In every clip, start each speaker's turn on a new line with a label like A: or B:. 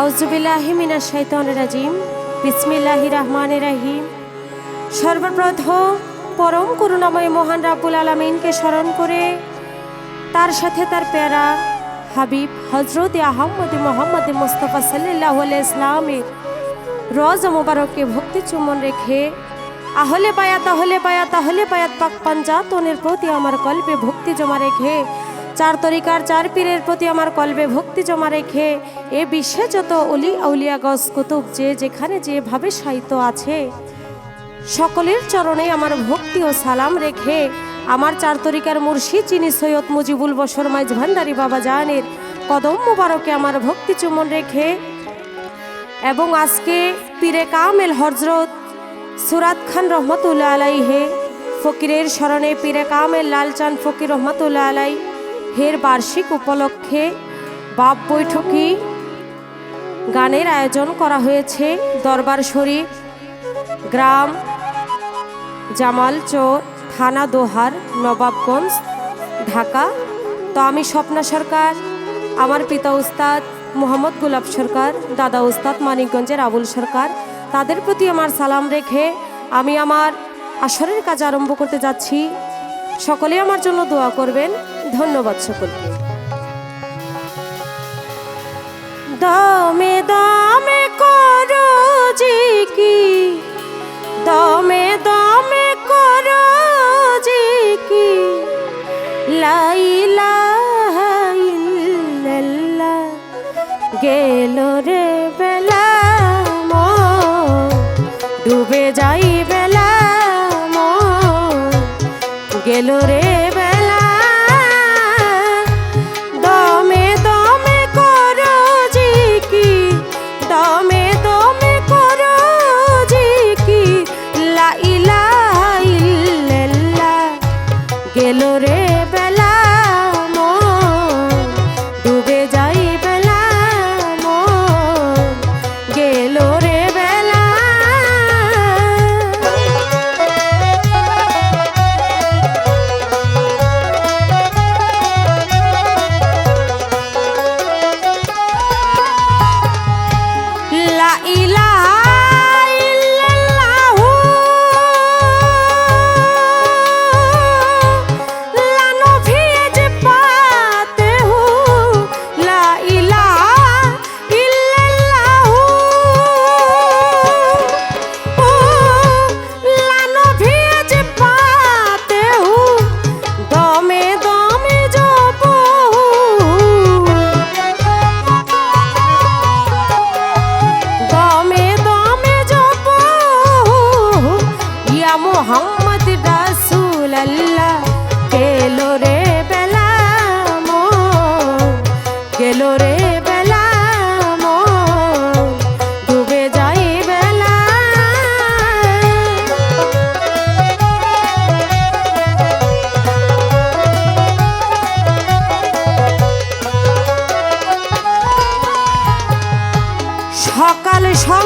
A: আউজুবিল্লাহি মিনাশ শাইতানির রাজিম। বিসমিল্লাহির রহমানির রহিম। সর্বপ্রথম পরম করুণাময় মহান রাব্বুল আলামিনকে স্মরণ করে তার সাথে তার প্যারা হাবিব হজরত আহম্মদ মোহাম্মদ মুস্তফা সাল্লাহ ইসলামের রজ মোবারককে ভক্তি চুমন রেখে, আহলে বায়াত আহলে বায়াত আহলে বায়াত পাক পাঞ্জাতনের প্রতি আমার কল্পে ভক্তি জমা রেখে চার তরিকার চার পীরের প্রতি আমার কলবে ভক্তি জমা রেখে, এ বিশ্বে যত অলি আউলিয়া গস কুতুব যে যেখানে যেভাবে সাহিত্য আছে, সকলের চরণে আমার ভক্তি ও সালাম রেখে, আমার চার তরিকার মুর্শি চিনি সৈয়দ মুজিবুল বসর মাইজ ভান্ডারি বাবা জাহানের কদম মুবারকে আমার ভক্তি চুমন রেখে এবং আজকে পীরে কামেল হজরত সুরাত খান রহমতুল্লা আলাই হে ফকিরের স্মরণে পীরে কামেল লালচান ফকির রহমতুল্লা আলাই হের বার্ষিক উপলক্ষে বাপ বৈঠকি গানের আয়োজন করা হয়েছে দরবার শরীফ, গ্রাম জামালচর থানা দোহার, নবাবগঞ্জ, ঢাকা। তো আমি স্বপ্না সরকার, আমার পিতা উস্তাদ মোহাম্মদ গুলাব সরকার, দাদা উস্তাদ মানিকগঞ্জের আবুল সরকার। তাদের প্রতি আমার সালাম রেখে আমি আমার আসরের কাজ আরম্ভ করতে যাচ্ছি। সকলে আমার জন্য দোয়া করবেন। ধন্যবাদ সকলকে। দমে দমে করো কি, দমে দমে করো কি। লাইলা গেল রে বেলা ডুবে যাই বেলা গেল রে সকাল সন্ধ্যা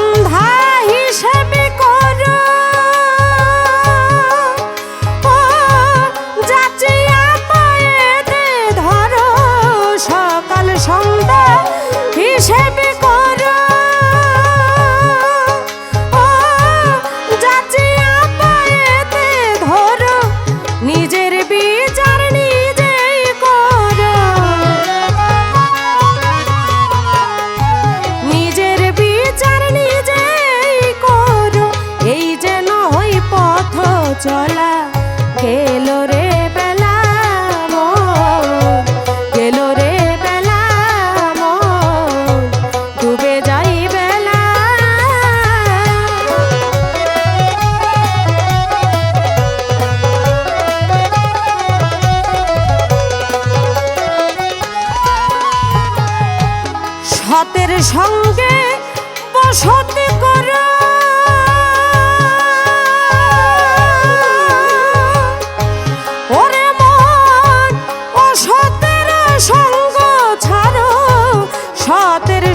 A: চলা। গেল রে বেলা গেল রে বেলা ডুবে যাই বেলা। সতের সঙ্গে বসতি করো।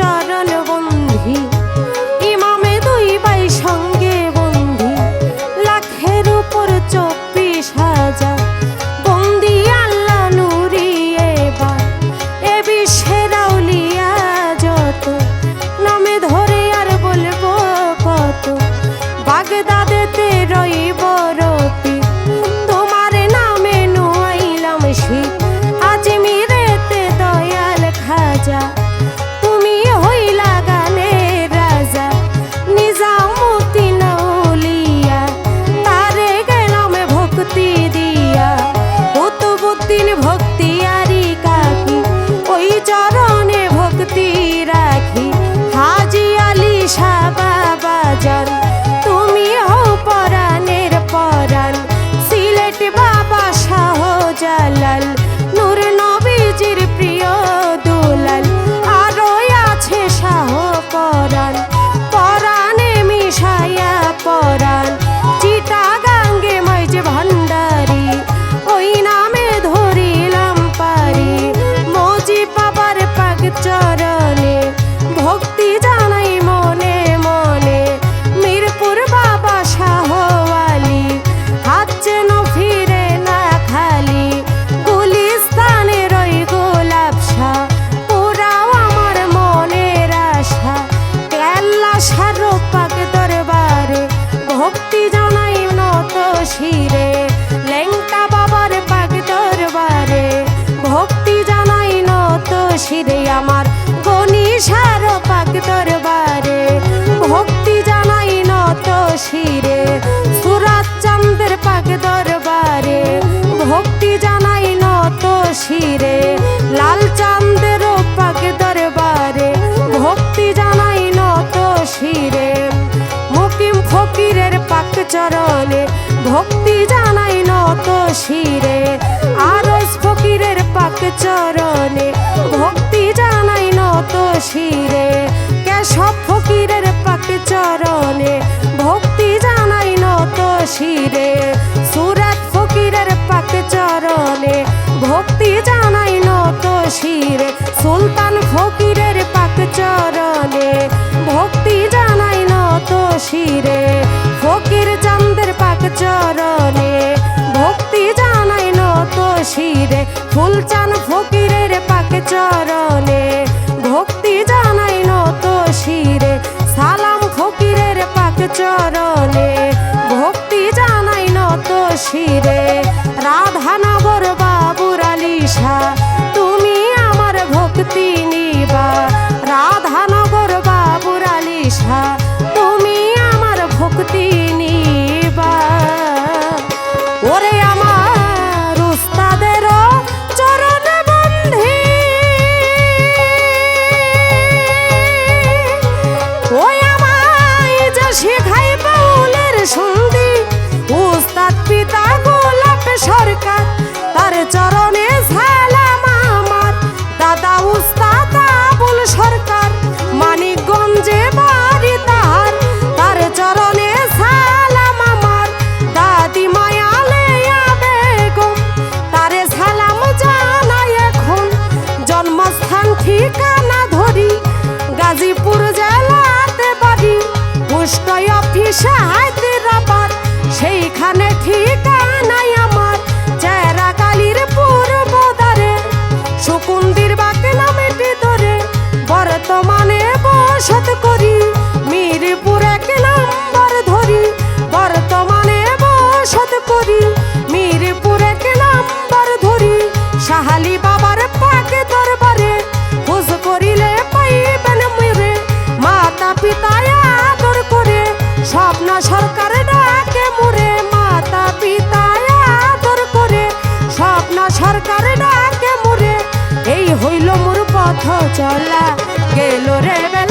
A: চরণ চরণে ভক্তি জানাই নত শিরে আর ফকিরের পাক চরণে ভক্তি জানাই নত শিরে, কেশব ফকিরের পাক চরণে ভক্তি জানাই নত শিরে, সুরাত ফকিরের পাক চরণে ভক্তি জানাই নত শিরে, সুলতান পোস্টায় অফিস হায়দ্রাবাদ। সেইখানে ঠিকানাই আমার চেহারা কালির পূর্ব দ্বারে। সুকুন্দির বাকে নামেটি ধরে, বর্তমানে বসত করি। পথ চলা গেল রে বেলা।